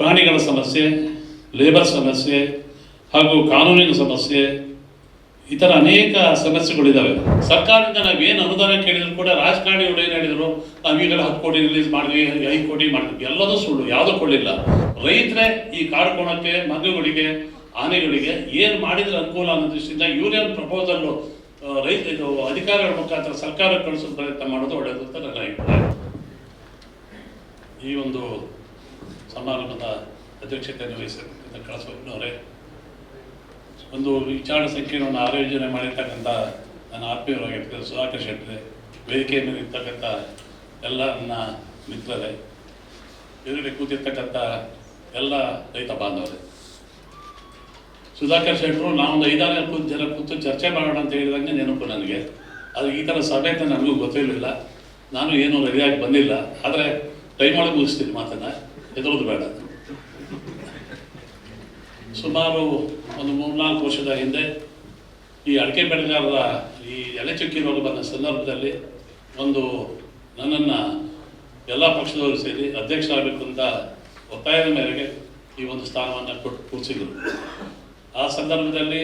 ಪ್ರಾಣಿಗಳ ಸಮಸ್ಯೆ, ಲೇಬರ್ ಸಮಸ್ಯೆ ಹಾಗೂ ಕಾನೂನಿನ ಸಮಸ್ಯೆ ಥರ ಅನೇಕ ಸಮಸ್ಯೆಗಳಿದ್ದಾವೆ. ಸರ್ಕಾರದಿಂದ ನಾವೇನು ಅನುದಾನ ಕೇಳಿದ್ರು ಕೂಡ ರಾಜಕಾರಣಿಗಳು ಏನು ಹೇಳಿದ್ರು, ನಾವು ಈಗಲೇ ಹತ್ತು ಕೋಟಿ ರಿಲೀಸ್ ಮಾಡಿದ್ವಿ, ಐದು ಕೋಟಿ ಮಾಡಿದ್ವಿ. ಎಲ್ಲದೂ ಸುಳ್ಳು, ಯಾವುದೂ ಕೊಡಲಿಲ್ಲ ರೈತರೇ ಈ ಕಾಡ್ಕೋಣಕ್ಕೆ ಮಗುಗಳಿಗೆ ಆನೆಗಳಿಗೆ ಏನು ಮಾಡಿದ್ರೆ ಅನುಕೂಲ ಅನ್ನೋ ದೃಷ್ಟಿಯಿಂದ ಯೂನಿಯನ್ ಪ್ರಪೋಸಲ್ಲು ರೈತ, ಇದು ಅಧಿಕಾರಿಗಳ ಮುಖಾಂತರ ಸರ್ಕಾರ ಕಳಿಸೋ ಪ್ರಯತ್ನ ಮಾಡೋದು ಒಳ್ಳೆಯದು ಅಂತ ನನ್ನ ಅಭಿಪ್ರಾಯ. ಈ ಒಂದು ಸಮಾರಂಭದ ಅಧ್ಯಕ್ಷತೆಯನ್ನು ವಹಿಸಿರ್ತಕ್ಕಂಥ ಕಳಸವಣ್ಣವರೇ ಒಂದು ವಿಚಾರ ಸಂಕಿರಣವನ್ನು ಆಯೋಜನೆ ಮಾಡಿರ್ತಕ್ಕಂಥ ನನ್ನ ಆತ್ಮೀಯರಾಗಿರ್ತಕ್ಕಂಥ ಸುಧಾಕರ್ ಶೆಟ್ಟರೆ ವೇದಿಕೆಯ ಮೇಲೆ ಇರ್ತಕ್ಕಂಥ ಎಲ್ಲ ನನ್ನ ಮಿತ್ರರೇ ಎದುರುಗಡೆ ಕೂತಿರ್ತಕ್ಕಂಥ ಎಲ್ಲ ರೈತ ಬಾಂಧವರೇ. ಸುಧಾಕರ್ ಶೆಟ್ಟರು ನಾವೊಂದು ಐದಾರು ಕೂತು ಜನ ಕೂತು ಚರ್ಚೆ ಮಾಡೋಣ ಅಂತ ಹೇಳಿದಂಗೆ ನೆನಪು ನನಗೆ. ಅದು ಈ ಥರ ಸಭೆ ಅಂತ ನನಗೂ ಗೊತ್ತಿರಲಿಲ್ಲ. ನಾನು ಏನು ರೆಡಿಯಾಗಿ ಬಂದಿಲ್ಲ. ಆದರೆ ಟೈಮ್ ಒಳಗೆ ಮುಗಿಸ್ತೀನಿ ಮಾತನ್ನು. ಎದುರೋದು ಬೇಡ. ಸುಮಾರು ಒಂದು ಮೂರ್ನಾಲ್ಕು ವರ್ಷದ ಹಿಂದೆ ಈ ಅಡಿಕೆ ಬೆಳೆಗಾರರ ಈ ಎಲೆ ಚುಕ್ಕಿ ರೋಗ ಬಂದ ಸಂದರ್ಭದಲ್ಲಿ ಒಂದು ನನ್ನನ್ನು ಎಲ್ಲ ಪಕ್ಷದವರು ಸೇರಿ ಅಧ್ಯಕ್ಷ ಆಗಬೇಕು ಅಂತ ಒತ್ತಾಯದ ಮೇರೆಗೆ ಈ ಒಂದು ಸ್ಥಾನವನ್ನು ಕೊಟ್ಟು ಕೂರಿಸಿದರು. ಆ ಸಂದರ್ಭದಲ್ಲಿ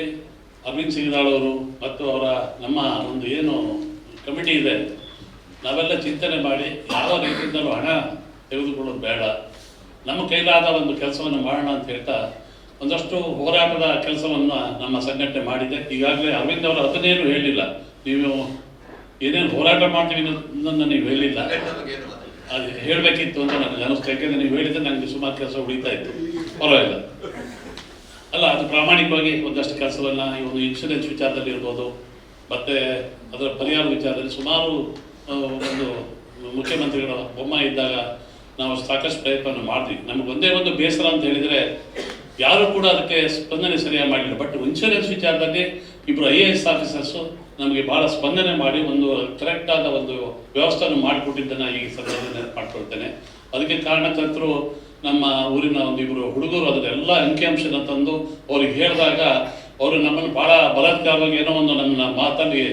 ಅರವಿಂದ್ ಸಿಂಗ್ದಾಳ್ ಅವರು ಮತ್ತು ಅವರ ನಮ್ಮ ಒಂದು ಏನು ಕಮಿಟಿ ಇದೆ, ನಾವೆಲ್ಲ ಚಿಂತನೆ ಮಾಡಿ ಯಾವ ರೀತಿಯಿಂದಲೂ ಹಣ ತೆಗೆದುಕೊಳ್ಳೋದು ಬೇಡ. ನಮ್ಮ ಕೈಲಾದ ಒಂದು ಕೆಲಸವನ್ನು ಮಾಡೋಣ ಅಂತ ಹೇಳ್ತಾ ಒಂದಷ್ಟು ಹೋರಾಟದ ಕೆಲಸವನ್ನು ನಮ್ಮ ಸಂಘಟನೆ ಮಾಡಿದೆ. ಈಗಾಗಲೇ ಅರವಿಂದ್ ಅವರು ಅದನ್ನೇನು ಹೇಳಿಲ್ಲ. ನೀವು ಏನೇನು ಹೋರಾಟ ಮಾಡ್ತೀವಿ ಅನ್ನೋದನ್ನು ನೀವು ಹೇಳಿಲ್ಲ. ಅದು ಹೇಳಬೇಕಿತ್ತು ಅಂತ ನನಗೆ ಅನಿಸ್ತಾ. ಯಾಕೆಂದ್ರೆ ನೀವು ಹೇಳಿದ್ರೆ ನನಗೆ ಸುಮಾರು ಕೆಲಸ ಉಳಿತಾ ಇತ್ತು. ಪರವಾಗಿಲ್ಲ. ಅಲ್ಲ, ಅದು ಪ್ರಾಮಾಣಿಕವಾಗಿ ಒಂದಷ್ಟು ಕೆಲಸವನ್ನು ಈ ಒಂದು ಇನ್ಶೂರೆನ್ಸ್ ವಿಚಾರದಲ್ಲಿ ಇರ್ಬೋದು, ಮತ್ತೆ ಅದರ ಪರಿಹಾರ ವಿಚಾರದಲ್ಲಿ ಸುಮಾರು ಒಂದು ಮುಖ್ಯಮಂತ್ರಿಗಳ ಬೊಮ್ಮ ಇದ್ದಾಗ ನಾವು ಸಾಕಷ್ಟು ಪ್ರಯತ್ನ ಮಾಡಿದ್ವಿ ನಮಗೆ ಒಂದೇ ಒಂದು ಬೇಸರ ಅಂತ ಹೇಳಿದರೆ ಯಾರು ಕೂಡ ಅದಕ್ಕೆ ಸ್ಪಂದನೆ ಸರಿಯಾಗಿ ಮಾಡಿಲ್ಲ ಬಟ್ ಇನ್ಶೂರೆನ್ಸ್ ವಿಚಾರದಲ್ಲಿ ಇಬ್ಬರು ಐ ಎ ಎಸ್ ಆಫೀಸರ್ಸು ನಮಗೆ ಭಾಳ ಸ್ಪಂದನೆ ಮಾಡಿ ಒಂದು ಕರೆಕ್ಟ್ ಆದ ಒಂದು ವ್ಯವಸ್ಥೆಯನ್ನು ಮಾಡಿಕೊಟ್ಟಿದ್ದನ್ನು ಈ ಸಂದರ್ಭದಲ್ಲಿ ನೆನಪು ಮಾಡ್ಕೊಳ್ತೇನೆ. ಅದಕ್ಕೆ ಕಾರಣಕರ್ತರು ನಮ್ಮ ಊರಿನ ಒಂದು ಇಬ್ಬರು ಹುಡುಗರು ಅದನ್ನೆಲ್ಲ ಅಂಕಿಅಂಶನ ತಂದು ಅವ್ರಿಗೆ ಹೇಳಿದಾಗ, ಅವರು ನಮ್ಮನ್ನು ಭಾಳ ಬಲಾತ್ಕಾರವಾಗಿ ಏನೋ ಒಂದು ನಮ್ಮ ಮಾತಲ್ಲಿ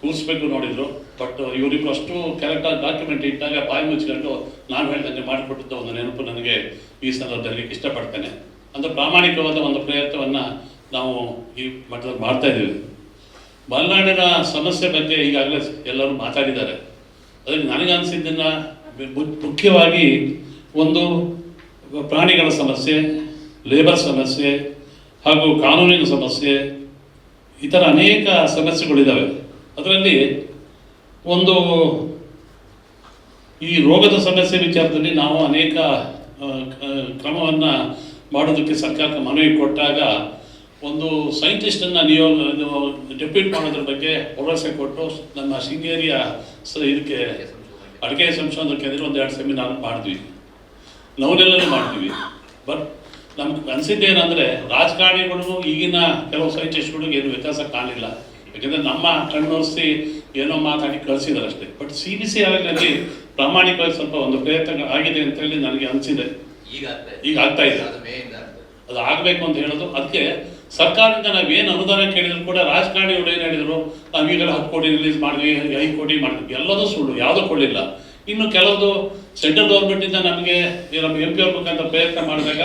ಕೂರಿಸ್ಬೇಕು ನೋಡಿದ್ರು. ಬಟ್ ಇವರಿಬ್ರು ಅಷ್ಟು ಕರೆಕ್ಟಾಗಿ ಡಾಕ್ಯುಮೆಂಟ್ ಇಟ್ಟಾಗ ಬಾಯಿ ಮುಚ್ಚಿಕೊಂಡು ನಾನು ಹೇಳ್ದಂಗೆ ಮಾಡಿಕೊಟ್ಟಿದ್ದ ಒಂದು ನೆನಪು ನನಗೆ ಈ ಸಂದರ್ಭದಲ್ಲಿ ಇಷ್ಟಪಡ್ತೇನೆ. ಅಂದ್ರೆ ಪ್ರಾಮಾಣಿಕವಾದ ಒಂದು ಪ್ರಯತ್ನವನ್ನು ನಾವು ಈ ಮಟ್ಟದಲ್ಲಿ ಮಾಡ್ತಾ ಇದ್ದೀವಿ. ಮಲೆನಾಡಿನ ಸಮಸ್ಯೆ ಬಗ್ಗೆ ಈಗಾಗಲೇ ಎಲ್ಲರೂ ಮಾತಾಡಿದ್ದಾರೆ. ಅದಕ್ಕೆ ನನಗೆ ಅನಿಸಿದ್ದನ್ನ ಮುಖ್ಯವಾಗಿ ಒಂದು ಪ್ರಾಣಿಗಳ ಸಮಸ್ಯೆ ಲೇಬರ್ ಸಮಸ್ಯೆ ಹಾಗೂ ಕಾನೂನಿನ ಸಮಸ್ಯೆ ಈ ಥರ ಅನೇಕ ಸಮಸ್ಯೆಗಳಿದ್ದಾವೆ. ಅದರಲ್ಲಿ ಒಂದು ಈ ರೋಗದ ಸಮಸ್ಯೆ ವಿಚಾರದಲ್ಲಿ ನಾವು ಅನೇಕ ಕ್ರಮವನ್ನು ಮಾಡೋದಕ್ಕೆ ಸರ್ಕಾರಕ್ಕೆ ಮನವಿ ಕೊಟ್ಟಾಗ ಒಂದು ಸೈಂಟಿಸ್ಟನ್ನು ನಿಯೋಗ ಡೆಪ್ಯೂಟ್ ಮಾಡೋದ್ರ ಬಗ್ಗೆ ಭರವಸೆ ಕೊಟ್ಟು ನಮ್ಮ ಶೃಂಗೇರಿಯ ಸ, ಇದಕ್ಕೆ ಅಡಿಕೆ ಸಂಶೋಧನಾ ಕೇಂದ್ರ ಒಂದು ಎರಡು ಸೆಮಿನಾರ್ ಮಾಡಿದ್ವಿ. ನಾವನ್ನೆಲ್ಲರೂ ಮಾಡ್ತೀವಿ ಬಟ್ ನಮ್ಗೆ ಅನಿಸಿದ್ದೇನೆಂದರೆ ರಾಜಕಾರಣಿಗಳಿಗೂ ಈಗಿನ ಕೆಲವು ಸೈಂಟಿಸ್ಟ್ಗಳಿಗೂ ಏನು ವ್ಯತ್ಯಾಸ ಕಾಣಲಿಲ್ಲ. ಯಾಕಂದರೆ ನಮ್ಮ ಕಣ್ಣೋರಿಸಿ ಏನೋ ಮಾತಾಡಿ ಕಳಿಸಿದ್ದಾರೆ ಅಷ್ಟೇ ಬಟ್ ಸಿ ಬಿ ಸಿ ಆರ್ನಲ್ಲಿ ಪ್ರಾಮಾಣಿಕವಾಗಿ ಸ್ವಲ್ಪ ಒಂದು ಪ್ರಯತ್ನ ಆಗಿದೆ ಅಂತ ಹೇಳಿ ನನಗೆ ಅನಿಸಿದೆ. ಈಗ ಆಗ್ತಾ ಇದೆ. ಈಗ ಆಗ್ತಾ ಇದೆ. ಅದು ಆಗಬೇಕು ಅಂತ ಹೇಳೋದು. ಅದಕ್ಕೆ ಸರ್ಕಾರದಿಂದ ನಾವು ಏನು ಅನುದಾನ ಕೇಳಿದ್ರು ಕೂಡ ರಾಜಕಾರಣಿಗಳು ಏನು ಹೇಳಿದ್ರು ನಾವು ಈಗಲೇ ಹತ್ತು ಕೋಟಿ ರಿಲೀಸ್ ಮಾಡಿದ್ವಿ ಐದು ಕೋಟಿ ಮಾಡಿದ್ವಿ. ಎಲ್ಲದೂ ಸುಳ್ಳು ಯಾವುದೂ ಕೊಡಲಿಲ್ಲ. ಇನ್ನು ಕೆಲವೊಂದು ಸೆಂಟ್ರಲ್ ಗೌರ್ಮೆಂಟಿಂದ ನಮಗೆ ನಮ್ಮ ಎಂ ಪಿ ಅವ್ರ ಮುಖಾಂತರ ಪ್ರಯತ್ನ ಮಾಡಿದಾಗ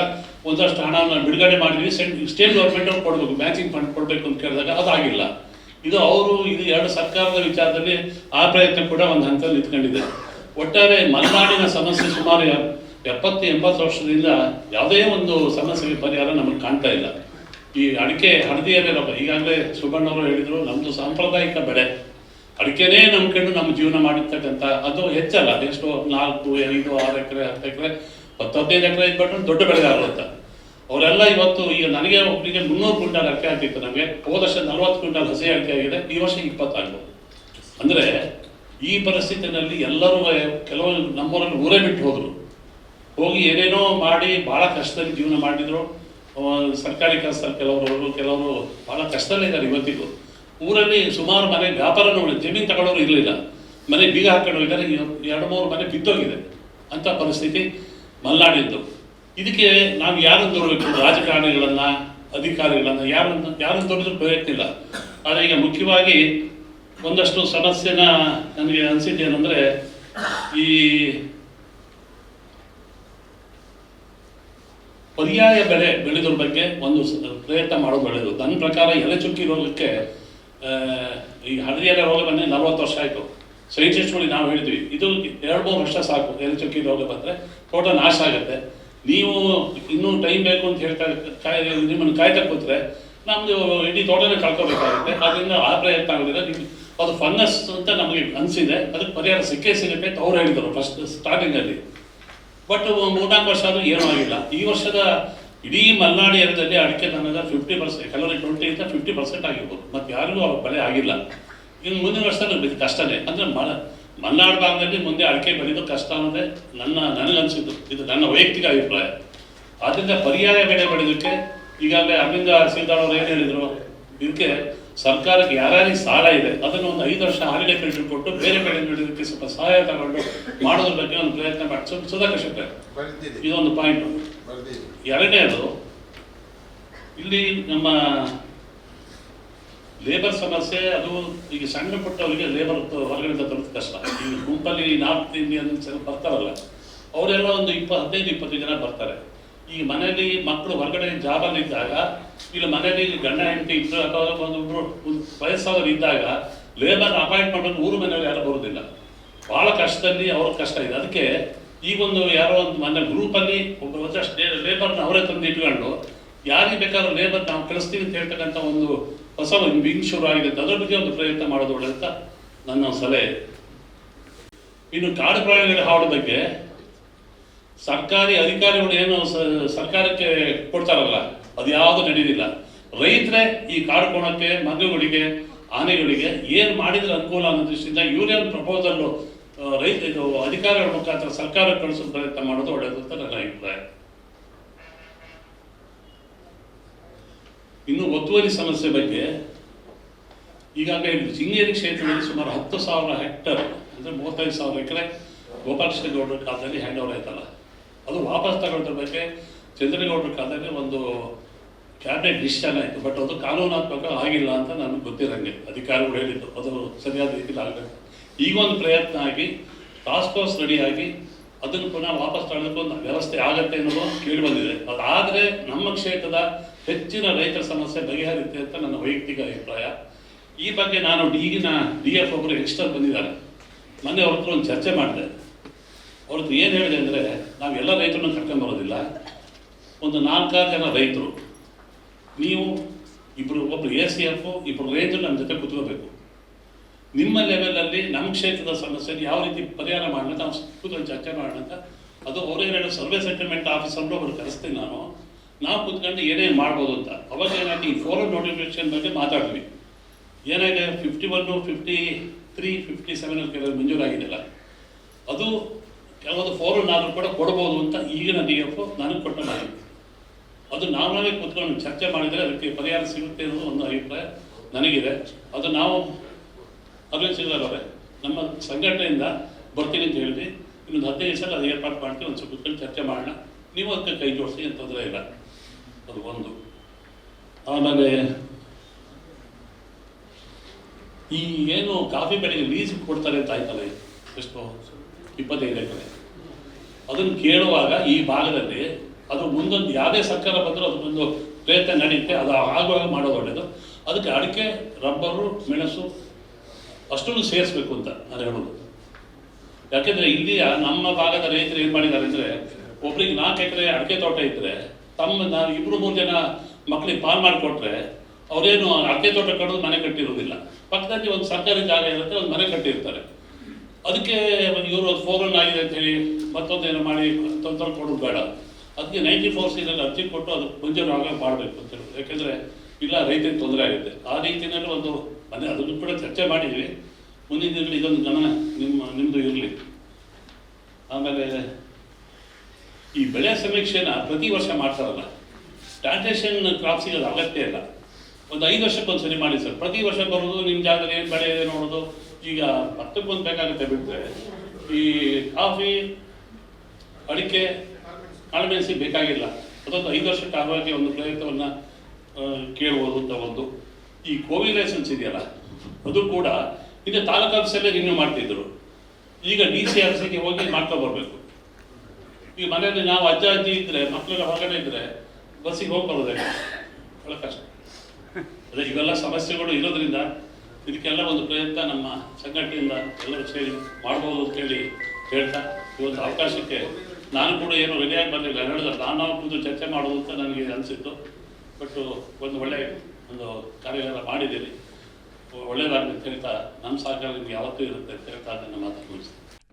ಒಂದಷ್ಟು ಹಣವನ್ನು ಬಿಡುಗಡೆ ಮಾಡಿದ್ವಿ. ಸ್ಟೇಟ್ ಗೌರ್ಮೆಂಟ್ ಅವ್ರು ಕೊಡಬೇಕು ಮ್ಯಾಚಿಂಗ್ ಫಂಡ್ ಕೊಡಬೇಕು ಅಂತ ಕೇಳಿದಾಗ ಅದಾಗಿಲ್ಲ. ಇದು ಅವರು, ಇದು ಎರಡು ಸರ್ಕಾರದ ವಿಚಾರದಲ್ಲಿ ಆ ಪ್ರಯತ್ನ ಕೂಡ ಒಂದು ಹಂತದಲ್ಲಿ ನಿಂತ್ಕೊಂಡಿದೆ ಒಟ್ಟಾರೆ ಮಲೆನಾಡಿನ ಸಮಸ್ಯೆ ಸುಮಾರು ಎಪ್ಪತ್ತು, ಎಂಬತ್ತು ವರ್ಷದಿಂದ ಯಾವುದೇ ಒಂದು ಸಮಸ್ಯೆಗೆ ಪರಿಹಾರ ನಮಗೆ ಕಾಣ್ತಾ ಇಲ್ಲ. ಈ ಅಡಿಕೆ ಹಳದಿ ಎಲೆ ರೋಗ ಈಗಾಗಲೇ ಸುಬ್ಬಣ್ಣವರು ಹೇಳಿದರು ನಮ್ಮದು ಸಾಂಪ್ರದಾಯಿಕ ಬೆಳೆ. ಅಡಿಕೆನೇ ನಂಬ್ಕೊಂಡು ನಮ್ಮ ಜೀವನ ಮಾಡಿರ್ತಕ್ಕಂಥ, ಅದು ಹೆಚ್ಚಲ್ಲ ಎಷ್ಟು ನಾಲ್ಕು, ಐದು, ಆರು ಎಕರೆ, ಹತ್ತು ಎಕರೆ ಹತ್ತು ಹದಿನೈದು ಎಕರೆ ಇದ್ಬಿಟ್ಟು ದೊಡ್ಡ ಬೆಳೆಗಾರರು ಅಂತ. ಅವರೆಲ್ಲ ಇವತ್ತು ಈಗ ನನಗೆ ಒಬ್ಬರಿಗೆ ಮುನ್ನೂರು ಕ್ವಿಂಟಲ್ ಅಕ್ಕಿ ಆಗ್ತಿತ್ತು ನಮಗೆ. ಹೋದ ವರ್ಷ ನಲವತ್ತು ಕ್ವಿಂಟಲ್ ಹಸಿ ಅಕ್ಕಿ ಆಗಿದೆ. ಈ ವರ್ಷ ಇಪ್ಪತ್ತಾಗ್ಬೋದು ಅಂದರೆ ಈ ಪರಿಸ್ಥಿತಿನಲ್ಲಿ ಎಲ್ಲರೂ, ಕೆಲವರು ನಮ್ಮೂರಲ್ಲಿ ಊರೇ ಬಿಟ್ಟು ಹೋದರು. ಹೋಗಿ ಏನೇನೋ ಮಾಡಿ ಭಾಳ ಕಷ್ಟದಲ್ಲಿ ಜೀವನ ಮಾಡಿದರು. ಸರ್ಕಾರಿ ಕೆಲಸ, ಕೆಲವರು ಕೆಲವರು ಭಾಳ ಕಷ್ಟದಲ್ಲಿದ್ದಾರೆ ಇವತ್ತಿಗೂ. ಊರಲ್ಲಿ ಸುಮಾರು ಮನೆ ವ್ಯಾಪಾರ ನೋಡಿ ಜಮೀನು ತಗೊಳ್ಳೋರು ಇರಲಿಲ್ಲ. ಮನೆ ಬೀಗ ಹಾಕೊಂಡು ಹೋಗಿದ್ದಾರೆ. ಎರಡು ಮೂರು ಮನೆ ಬಿದ್ದೋಗಿದೆ ಅಂಥ ಪರಿಸ್ಥಿತಿ ಮಲ್ನಾಡಿದ್ದು ಇದಕ್ಕೆ ನಾವು ಯಾರನ್ನು ತೋರಬೇಕು? ರಾಜಕಾರಣಿಗಳನ್ನ, ಅಧಿಕಾರಿಗಳನ್ನ? ಯಾರನ್ನು ಯಾರನ್ನು ತೋರಿದ್ರು ಪ್ರಯತ್ನ ಇಲ್ಲ. ಆದರೆ ಈಗ ಮುಖ್ಯವಾಗಿ ಒಂದಷ್ಟು ಸಮಸ್ಯೆನ ನನಗೆ ಅನಿಸಿದ್ದೇನೆಂದರೆ ಈ ಪರ್ಯಾಯ ಬೆಳೆ ಬೆಳೆದ್ರ ಬಗ್ಗೆ ಒಂದು ಪ್ರಯತ್ನ ಮಾಡೋದು ಬೆಳೆದು ನನ್ನ ಪ್ರಕಾರ ಎಲೆ ಚುಕ್ಕಿ ರೋಗಕ್ಕೆ ಈ ಹಳದಿ ಎಲೆ ರೋಗ ಬಂದರೆ ನಲ್ವತ್ತು ವರ್ಷ ಆಯಿತು. ಸೈಂಟಿಸ್ಟ್ಗಳಿಗೆ ನಾವು ಹೇಳಿದ್ವಿ ಇದು ಎರಡು ಮೂರು ವರ್ಷ ಸಾಕು ಎಲೆ ಚುಕ್ಕಿ ರೋಗ ಬಂದರೆ, ತೋಟ ನಾಶ ಆಗುತ್ತೆ. ನೀವು ಇನ್ನೂ ಟೈಮ್ ಬೇಕು ಅಂತ ಹೇಳ್ತಾ ಕಾಯ್ ನಿಮ್ಮನ್ನು ಕಾಯ್ತಾ ಕೂತ್ರೆ ನಮ್ಮದು ಇಡೀ ತೋಟನೇ ಕಳ್ಕೊಬೇಕಾಗುತ್ತೆ. ಅದರಿಂದ ಆ ಪ್ರಯತ್ನ ಆಗೋದಿಲ್ಲ. ನಿಮ್ಗೆ ಅದು ಫಂಗಸ್ ಅಂತ ನಮಗೆ ಅನಿಸಿದೆ. ಅದಕ್ಕೆ ಪರಿಹಾರ ಸಿಕ್ಕೇ ಸಿಗುತ್ತೆ ಅಂತ ಅವ್ರು ಹೇಳಿದರು ಫಸ್ಟ್ ಸ್ಟಾರ್ಟಿಂಗಲ್ಲಿ ಬಟ್ ಮೂರ್ನಾಲ್ಕು ವರ್ಷ ಆದರೂ ಏನೂ ಆಗಿಲ್ಲ. ಈ ವರ್ಷದ ಇಡೀ ಮಲೆನಾಡು ಏರಿಯಾದಲ್ಲಿ ಅಡಿಕೆ ನನಗೆ ಫಿಫ್ಟಿ ಪರ್ಸೆಂಟ್ ಕೆಲವರಿಗೆ ಟ್ವೆಂಟಿ ಇಂದ ಫಿಫ್ಟಿ ಪರ್ಸೆಂಟ್ ಆಗಿರ್ಬೋದು. ಮತ್ತು ಯಾರಿಗೂ ಅವ್ರ ಬೆಲೆ ಆಗಿಲ್ಲ. ಇನ್ನು ಮುಂದಿನ ವರ್ಷದಲ್ಲಿ ಕಷ್ಟನೇ. ಅಂದರೆ ಮಲ ಮಲೆನಾಡು ಭಾಗದಲ್ಲಿ ಮುಂದೆ ಅಡಿಕೆ ಬೆಳೆಯೋದು ಕಷ್ಟ ಅನ್ನೋದೇ ನನ್ನ ನನಗನ್ಸಿದ್ದು ಇದು ನನ್ನ ವೈಯಕ್ತಿಕ ಅಭಿಪ್ರಾಯ. ಆದ್ದರಿಂದ ಪರ್ಯಾಯ ಬೆಳೆ ಬೆಳೆಯೋದಕ್ಕೆ ಈಗಾಗಲೇ ಅರವಿಂದ ಸಿಂಧಾಳ್ ಅವರು ಏನು ಹೇಳಿದರು? ಇದಕ್ಕೆ ಸರ್ಕಾರಕ್ಕೆ ಯಾರ್ಯಾರಿಗೆ ಸಾಲ ಇದೆ ಅದನ್ನು ಒಂದು ಐದು ವರ್ಷ ಹಾಲಿಡೇ ಪೀರಿಯಡ್ ಕೊಟ್ಟು ಬೇರೆ ಬೆಳೆ ಬೆಳೆಯೋದಕ್ಕೆ ಸ್ವಲ್ಪ ಸಹಾಯ ತಗೊಂಡು ಮಾಡೋದ್ರ ಬಗ್ಗೆ ಒಂದು ಪ್ರಯತ್ನ ಮಾಡಿ. ಸ್ವಲ್ಪ ಸುಧಾಕರ್ ಶೆಟ್ಟರ್ ಇದೊಂದು ಪಾಯಿಂಟ್ ಎರಡನೇದು ಇಲ್ಲಿ ನಮ್ಮ ಲೇಬರ್ ಸಮಸ್ಯೆ, ಅದು ಈಗ ಸಣ್ಣ ಪುಟ್ಟವರಿಗೆ ಲೇಬರ್ ಹೊರಗಡೆಯಿಂದ ತರೋದು ಕಷ್ಟ. ಈಗ ಗುಂಪಲ್ಲಿ ನಾರ್ತ್ ಇಂಡಿಯನ್ ಬರ್ತಾರಲ್ಲ, ಅವರೆಲ್ಲ ಒಂದು ಇಪ್ಪ ಹದಿನೈದು, ಇಪ್ಪತ್ತು ಜನ ಬರ್ತಾರೆ. ಈ ಮನೆಯಲ್ಲಿ ಮಕ್ಕಳು ಹೊರಗಡೆ ಜಾಬಲ್ಲಿ ಇದ್ದಾಗ, ಇಲ್ಲ ಮನೆಯಲ್ಲಿ ಗಂಡ, ಹೆಂಡತಿ ಇದ್ರು, ಅಥವಾ ಒಂದು ವಯಸ್ಸಾದವರು ಇದ್ದಾಗ ಲೇಬರ್ ಅಪಾಯಿಂಟ್ ಮಾಡೋದು ಊರು ಮನೆಯವರು ಯಾರು ಬರೋದಿಲ್ಲ. ಭಾಳ ಕಷ್ಟದಲ್ಲಿ ಅವ್ರ ಕಷ್ಟ ಇದೆ. ಅದಕ್ಕೆ ಈ ಒಂದು ಯಾರೋ ಒಂದು ಮನೆ ಗ್ರೂಪಲ್ಲಿ ಒಬ್ಬ ಲೇಬರ್ನ ಅವರೇ ತಂದು ಇಟ್ಕೊಂಡು, ಯಾರಿಗೆ ಬೇಕಾದ್ರೂ ಲೇಬರ್ ನಾವು ಕಳಿಸ್ತೀವಿ ಅಂತ ಹೇಳ್ತಕ್ಕಂಥ ಒಂದು ಹೊಸ ಬಿಂಗ್ ಶುರು ಆಗಿದೆ. ಅದರ ಬಗ್ಗೆ ಒಂದು ಪ್ರಯತ್ನ ಮಾಡೋದು ಅಂತ ನನ್ನ ಸಲಹೆ. ಇನ್ನು ಕಾಡು ಪ್ರಾಣಿಗಳ ಹಾವಳಿ ಬಗ್ಗೆ ಸರ್ಕಾರಿ ಅಧಿಕಾರಿಗಳು ಏನು ಸರ್ಕಾರಕ್ಕೆ ಕೊಡ್ತಾರಲ್ಲ, ಅದು ಯಾವುದು ನಡೆಯಲಿಲ್ಲ ರೈತರೇ ಈ ಕಾಡು ಕೋಣಕ್ಕೆ ಮಗುಗಳಿಗೆ ಆನೆಗಳಿಗೆ ಏನು ಮಾಡಿದ್ರೆ ಅನುಕೂಲ ಅನ್ನೋ ದೃಷ್ಟಿಯಿಂದ ಯೂನಿಯನ್ ಪ್ರಪೋಸಲ್ ರೈತ ಅಧಿಕಾರಿಗಳ ಮುಖಾಂತರ ಸರ್ಕಾರ ಕಳಿಸೋ ಪ್ರಯತ್ನ ಮಾಡೋದು ಒಳ್ಳೆಯದು ಅಂತ ನನ್ನ ಅಭಿಪ್ರಾಯ. ಇನ್ನು ಒತ್ತುವರಿ ಸಮಸ್ಯೆ ಬಗ್ಗೆ ಈಗಾಗಲೇ ಶೃಂಗೇರಿ ಕ್ಷೇತ್ರದಲ್ಲಿ ಸುಮಾರು ಹತ್ತು ಸಾವಿರ ಹೆಕ್ಟರ್ ಅಂದರೆ ಮೂವತ್ತೈದು ಸಾವಿರ ಎಕರೆ ಗೋಪಾಲಕೃಷ್ಣ ಗೌಡರ ಕಾಲದಲ್ಲಿ ಹ್ಯಾಂಡ್ ಓವರ್ ಆಯ್ತಲ್ಲ. ಅದು ವಾಪಸ್ ತಗೊಳ್ಳೋದ್ರ ಬಗ್ಗೆ ಚಂದ್ರಗೌಡರ ಕಾಲದಲ್ಲಿ ಒಂದು ಕ್ಯಾಬಿನೆಟ್ ಡಿಸಿಷನ್ ಆಯಿತು. ಬಟ್ ಅದು ಕಾನೂನಾತ್ಮಕ ಆಗಿಲ್ಲ ಅಂತ ನನಗೆ ಗೊತ್ತಿರಂಗೆ. ಅಧಿಕಾರಿಗಳು ಹೇಳಿದ್ದು. ಅದು ಸರಿಯಾದ ರೀತಿಯಲ್ಲಿ ಆಗಬೇಕು. ಈಗ ಒಂದು ಪ್ರಯತ್ನ ಆಗಿ ಟಾಸ್ಕ್ ಫೋರ್ಸ್ ರೆಡಿಯಾಗಿ ಅದನ್ನು ಪುನಃ ವಾಪಸ್ ತಗೊಳ್ಳೋಕ್ಕೆ ಒಂದು ವ್ಯವಸ್ಥೆ ಆಗತ್ತೆ ಅನ್ನೋದು ಕೇಳಿ ಬಂದಿದೆ. ಅದಾದರೆ ನಮ್ಮ ಕ್ಷೇತ್ರದ ಹೆಚ್ಚಿನ ರೈತರ ಸಮಸ್ಯೆ ಬಗೆಹರಿಯುತ್ತೆ ಅಂತ ನನ್ನ ವೈಯಕ್ತಿಕ ಅಭಿಪ್ರಾಯ. ಈ ಬಗ್ಗೆ ನಾನು ಈಗಿನ ಡಿ ಎಫ್ ಒಬ್ಬರು ಎಕ್ಸ್ಟರ್ ಬಂದಿದ್ದಾರೆ. ಮೊನ್ನೆ ಅವ್ರ ಒಂದು ಚರ್ಚೆ ಮಾಡಿದೆ. ಅವ್ರ ಹತ್ರ ಏನು ಹೇಳಿದೆ ಅಂದರೆ, ನಾವು ಎಲ್ಲ ರೈತರನ್ನ ಕರ್ಕೊಂಡು ಬರೋದಿಲ್ಲ. ಒಂದು ನಾಲ್ಕಾರು ಜನ ರೈತರು, ನೀವು ಇಬ್ಬರು ಒಬ್ಬರು ಎ ಸಿ ಎಫ್ ಇಬ್ಬರು ರೈತರು ನಮ್ಮ ಜೊತೆ ಕುತ್ಕೋಬೇಕು. ನಿಮ್ಮ ಲೆವೆಲಲ್ಲಿ ನಮ್ಮ ಕ್ಷೇತ್ರದ ಸಮಸ್ಯೆ ಯಾವ ರೀತಿ ಪರಿಹಾರ ಮಾಡೋಣ ನಾವು ಕೂತ್ಕೊಂಡು ಚರ್ಚೆ ಮಾಡೋಣ ಅಂತ. ಅದು ಅವರೇನು ಹೇಳೋ ಸರ್ವೆ ಸೆಟಲ್ಮೆಂಟ್ ಆಫೀಸರ್ನೂ ಅವ್ರು ಕರೆಸ್ತೀನಿ ನಾನು. ನಾವು ಕೂತ್ಕೊಂಡು ಏನೇನು ಮಾಡ್ಬೋದು ಅಂತ. ಅವಾಗ ಏನಾಯ್ತು, ಈ ಫೋರಮ್ ನೋಟಿಫಿಕೇಶನ್ ಬಗ್ಗೆ ಮಾತಾಡಿದ್ವಿ. ಏನಾಗಿದೆ fifty one fifty three fifty seven ಕೆಲವು ಮಂಜೂರಾಗಿದೆಯಲ್ಲ. ಅದು ಕೆಲವೊಂದು ಫೋರನ್ ಆದರೂ ಕೂಡ ಕೊಡ್ಬೋದು ಅಂತ ಈಗಿನ ಡಿ ಎಫ್ ನನಗೆ ಕೊಟ್ಟ ಮಾಹಿತಿ ಅದು ನಾವು ನಾವೇ ಕೂತ್ಕೊಂಡು ಚರ್ಚೆ ಮಾಡಿದರೆ ಅದಕ್ಕೆ ಪರಿಹಾರ ಸಿಗುತ್ತೆ ಅನ್ನೋದು ಒಂದು ಅಭಿಪ್ರಾಯ ನನಗಿದೆ. ಅದು ನಾವು ಅರವಿಂದ್ ಸಿಂಗ್ ಅವರೇ, ನಮ್ಮ ಸಂಘಟನೆಯಿಂದ ಬರ್ತೀನಿ ಅಂತ ಹೇಳಿದ್ವಿ ಇನ್ನೊಂದು ಹದಿನೈದು ಸಲ ಅದು ಏರ್ಪಾಡು ಮಾಡ್ತೀವಿ, ಒಂದು ಸ್ವಲ್ಪ ಕೂತ್ಕೊಂಡು ಚರ್ಚೆ ಮಾಡೋಣ. ನೀವು ಅದಕ್ಕೆ ಕೈ ಜೋಡಿಸಿ ಅಂತ ತೊಂದರೆ ಇಲ್ಲ. ಅದು ಒಂದು. ಆಮೇಲೆ ಈ ಏನು ಕಾಫಿ ಬೆಳೆಗೆ ಲೀಸ್ ಕೊಡ್ತಾರೆ ಅಂತ ಆಯ್ತಲ್ಲ ಎಷ್ಟು? ಇಪ್ಪತ್ತೈದು ಎಕರೆ ಅದನ್ನು ಕೇಳುವಾಗ ಈ ಭಾಗದಲ್ಲಿ ಅದು ಮುಂದೊಂದು ಯಾವುದೇ ಸರ್ಕಾರ ಬಂದರೂ ಅದಕ್ಕೊಂದು ಪ್ರಯತ್ನ ನಡೆಯುತ್ತೆ, ಅದು ಆಗುವಾಗ ಮಾಡೋದು ಒಳ್ಳೆಯದು ಅದಕ್ಕೆ ಅಡಿಕೆ, ರಬ್ಬರು, ಮೆಣಸು ಅಷ್ಟನ್ನು ಸೇರಿಸ್ಬೇಕು ಅಂತ ನಾನು ಹೇಳೋದು ಯಾಕೆಂದರೆ ಇಲ್ಲಿಯ ನಮ್ಮ ಭಾಗದ ರೈತರು ಏನು ಮಾಡಿದ್ದಾರೆ ಅಂದರೆ ಒಬ್ಬರಿಗೆ ನಾಲ್ಕು ಎಕರೆ ಅಡಿಕೆ ತೋಟ ಇದ್ದರೆ ತಮ್ಮ ನಾನು ಇಬ್ಬರು ಮೂರು ಜನ ಮಕ್ಕಳಿಗೆ ಪಾಲ್ ಮಾಡಿಕೊಟ್ರೆ ಅವರೇನು ಅಡಿಕೆ ತೋಟ ಕಡೋದು ಮನೆ ಕಟ್ಟಿರೋದಿಲ್ಲ ಪಕ್ಕದಲ್ಲಿ ಒಂದು ಸರ್ಕಾರಿ ಜಾಗ ಇರುತ್ತೆ, ಒಂದು ಮನೆ ಕಟ್ಟಿರ್ತಾರೆ. ಅದಕ್ಕೆ ಇವರು ಫೋರನ್ ಆಗಿದೆ ಅಂತ ಹೇಳಿ ಮತ್ತೊಂದೇನೋ ಮಾಡಿ ತೊಂದರೆ ಕೊಡೋದು ಬೇಡ. ಅದಕ್ಕೆ ನೈಂಟಿ ಫೋರ್ ಸೀನಲ್ಲಿ ಅರ್ಜಿ ಕೊಟ್ಟು ಅದು ಮುಂಜಾನೆ ಆಗ ಮಾಡಬೇಕು ಅಂತ ಹೇಳಿ. ಯಾಕೆಂದರೆ ಇಲ್ಲ, ರೈತರಿಗೆ ತೊಂದರೆ ಆಗುತ್ತೆ. ಆ ರೀತಿಯಲ್ಲಿ ಒಂದು ಮನೆ ಅದನ್ನು ಕೂಡ ಚರ್ಚೆ ಮಾಡಿದ್ವಿ. ಮುಂದಿನ ಇದೊಂದು ಗಮನ ನಿಮ್ಮ ನಿಮ್ಮದು ಇರಲಿ. ಆಮೇಲೆ ಈ ಬೆಳೆ ಸಮೀಕ್ಷೆನ ಪ್ರತಿ ವರ್ಷ ಮಾಡ್ತಾರಲ್ಲ. ಪ್ಲಾಂಟೇಶನ್ ಕ್ರಾಪ್ಸಿಗೆ ಅದು ಅಗತ್ಯ ಇಲ್ಲ. ಒಂದು ಐದು ವರ್ಷಕ್ಕೊಂದು ಸರಿ ಮಾಡಿ ಸರ್. ಪ್ರತಿ ವರ್ಷ ಬರೋದು ನಿಮ್ಮ ಜಾಗದಲ್ಲಿ ಏನು ಬೆಳೆ ಇದೆ ನೋಡೋದು. ಈಗ ಭತ್ತಕ್ಕೊಂದು ಬೇಕಾಗುತ್ತೆ ಬಿಟ್ಟರೆ ಈ ಕಾಫಿ ಅಡಿಕೆ ಕಾಳುಮೆಣಸಿ ಬೇಕಾಗಿಲ್ಲ. ಅದೊಂದು ಐದು ವರ್ಷಕ್ಕೆ ಆಗುವಾಗೆ ಒಂದು ಪ್ರಯತ್ನವನ್ನು ಕೇಳ್ಬೋದು ಅಂತ ಒಂದು. ಈ ಕೋವಿಡ್ ಲೈಸೆನ್ಸ್ ಇದೆಯಲ್ಲ, ಅದು ಕೂಡ ಹಿಂದೆ ತಾಲೂಕು ಆಫೀಸಲ್ಲೇ ರಿನ್ಯೂ ಮಾಡ್ತಿದ್ರು. ಈಗ ಡಿ ಸಿ ಆಫೀಸಿಗೆ ಹೋಗಿ ಮಾಡ್ಕೊಂಡು ಬರಬೇಕು. ಈ ಮನೆಯಲ್ಲಿ ನಾವು ಅಜ್ಜ, ಅಜ್ಜಿ ಇದ್ರೆ ಮಕ್ಕಳೆಲ್ಲ ಹೊರಗಡೆ ಇದ್ರೆ ಬಸ್ಸಿಗೆ ಹೋಗಿ ಬರೋದೇ ಬಹಳ ಕಷ್ಟ. ಅದೇ ಇವೆಲ್ಲ ಸಮಸ್ಯೆಗಳು ಇರೋದ್ರಿಂದ ಇದಕ್ಕೆಲ್ಲ ಒಂದು ಪ್ರಯತ್ನ ನಮ್ಮ ಸಂಘಟನೆಯಿಂದ ಎಲ್ಲರೂ ಸೇರಿ ಮಾಡ್ಬೋದು ಅಂತ ಹೇಳಿ ಹೇಳ್ತಾ ಒಂದು ಅವಕಾಶಕ್ಕೆ ನಾನು ಕೂಡ ಏನು ರೆಡಿಯಾಗಿ ಬರಲಿಲ್ಲ ಹೇಳಿದ್ರೆ ನಾನು ಕೂತು ಚರ್ಚೆ ಮಾಡೋದು ಅಂತ ನನಗೆ ಅನಿಸಿತ್ತು. ಬಟ್ ಒಂದು ಒಳ್ಳೆ ಒಂದು ಕಾರ್ಯಗಳ ಮಾಡಿದ್ದೀರಿ. ಒಳ್ಳೆಯದಾಗಲಿ ಅಂತ ಹೇಳ್ತಾ ನಮ್ಮ ಸಹಕಾರ ನಿಮ್ಗೆ ಯಾವತ್ತೂ ಇರುತ್ತೆ ಅಂತ ಹೇಳ್ತಾ ಅದನ್ನು ಮಾತು